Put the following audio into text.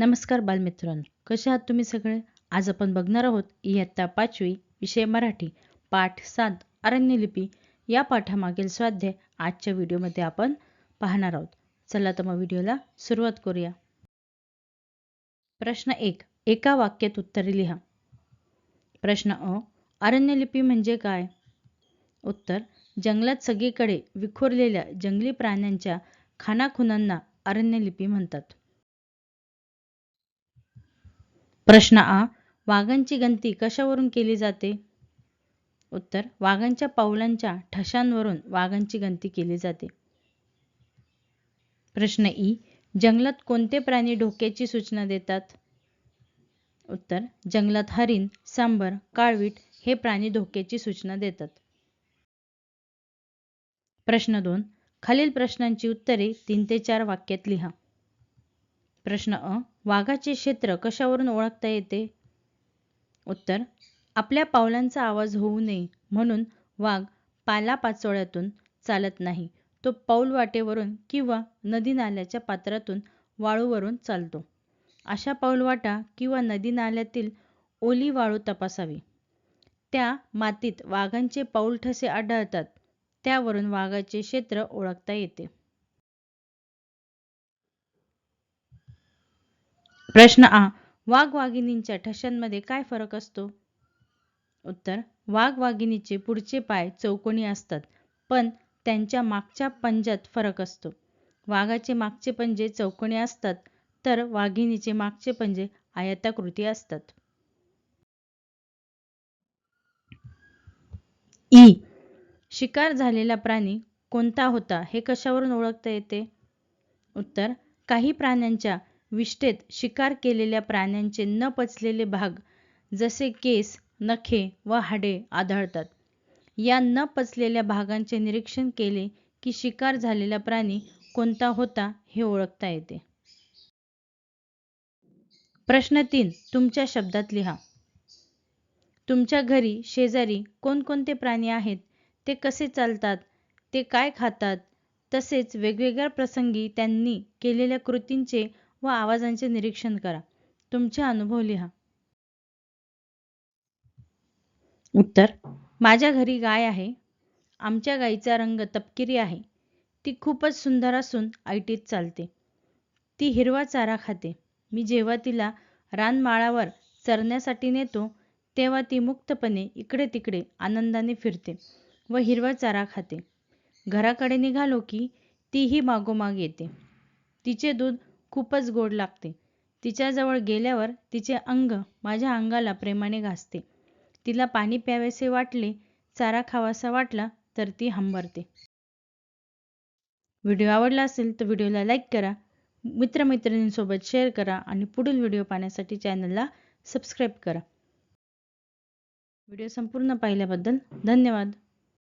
नमस्कार बालमित्रांनो कसे आहात तुम्ही सगळे? आज आपण बघणार आहोत इयत्ता पाचवी विषय मराठी पाठ सात अरण्यलिपी. या पाठामागील स्वाध्याय आजच्या व्हिडिओमध्ये आपण पाहणार आहोत. चला तर मग व्हिडिओला सुरुवात करूया. प्रश्न एक एका वाक्यात उत्तरे लिहा. प्रश्न अ अरण्यलिपी म्हणजे काय? उत्तर जंगलात सगळीकडे विखुरलेल्या जंगली प्राण्यांच्या खानाखुणांना अरण्यलिपी म्हणतात. प्रश्न आ वाघांची गणती कशावरून केली जाते? उत्तर वाघांच्या पावलांच्या ठशांवरून वाघांची गणती केली जाते. प्रश्न ई जंगलात कोणते प्राणी ढोक्याची सूचना देतात? उत्तर जंगलात हरिण सांबर काळवीट हे प्राणी धोक्याची सूचना देतात. प्रश्न दोन खालील प्रश्नांची उत्तरे तीन ते चार वाक्यात लिहा. प्रश्न अ. वाघाचे क्षेत्र कशावरून ओळखता येते? उत्तर. आपल्या पावलांचा आवाज होऊ नये म्हणून वाघ पालापाचोळ्यातून चालत नाही. तो पाऊल वाटेवरून किंवा नदी नाल्याच्या पात्रातून वाळूवरून चालतो. अशा पाऊलवाटा किंवा नदी नाल्यातील ओली वाळू तपासावी. त्या मातीत वाघांचे पाऊल ठसे आढळतात. त्यावरून वाघाचे क्षेत्र ओळखता येते. प्रश्न आ. वाघ वाघिणींच्या ठशांमध्ये काय फरक असतो? उत्तर. वाघ वाघिणीचे पुढचे पाय चौकोनी असतात पण त्यांच्या मागच्या पंजात फरक असतो. वाघाचे मागचे पंजे चौकोनी असतात तर वाघिणीचे मागचे पंजे आयताकृती असतात. ई. शिकार झालेला प्राणी कोणता होता हे कशावरून ओळखता येते? उत्तर. काही प्राण्यांच्या विष्ठेत शिकार केलेल्या प्राण्यांचे न पचलेले भाग जसे केस नखे व हाडे आढळतात. या न पचलेल्या भागांचे निरीक्षण केले की शिकार झालेला प्राणी कोणता होता हे ओळखता येते. प्रश्न तीन तुमच्या शब्दात लिहा. तुमच्या घरी शेजारी कोणकोणते प्राणी आहेत? ते कसे चालतात? ते काय खातात? तसेच वेगवेगळ्या प्रसंगी त्यांनी केलेल्या कृतींचे व आवाजांचे निरीक्षण करा. तुमचे अनुभव लिहा. उत्तर माझ्या घरी गाय आहे. आमच्या गायीचा रंग तपकिरी आहे. ती खूपच सुंदर असून ऐटीत चालते. ती हिरवा चारा खाते. मी जेव्हा तिला रानमाळावर चरण्यासाठी नेतो तेव्हा ती मुक्तपणे इकडे तिकडे आनंदाने फिरते व हिरवा चारा खाते. घराकडे निघालो की तीही मागोमाग येते. तिचे दूध खूपच गोड लागते. तिच्याजवळ गेल्यावर तिचे अंग माझ्या अंगाला प्रेमाने घासते. तिला पाणी प्यावेसे वाटले चारा खावासा वाटला तर ती हंबरते. व्हिडिओ आवडला असेल तर व्हिडिओला लाईक करा मित्रमैत्रिणींसोबत शेअर करा आणि पुढील व्हिडिओ पाहण्यासाठी चॅनलला सबस्क्राईब करा. व्हिडिओ संपूर्ण पाहिल्याबद्दल धन्यवाद.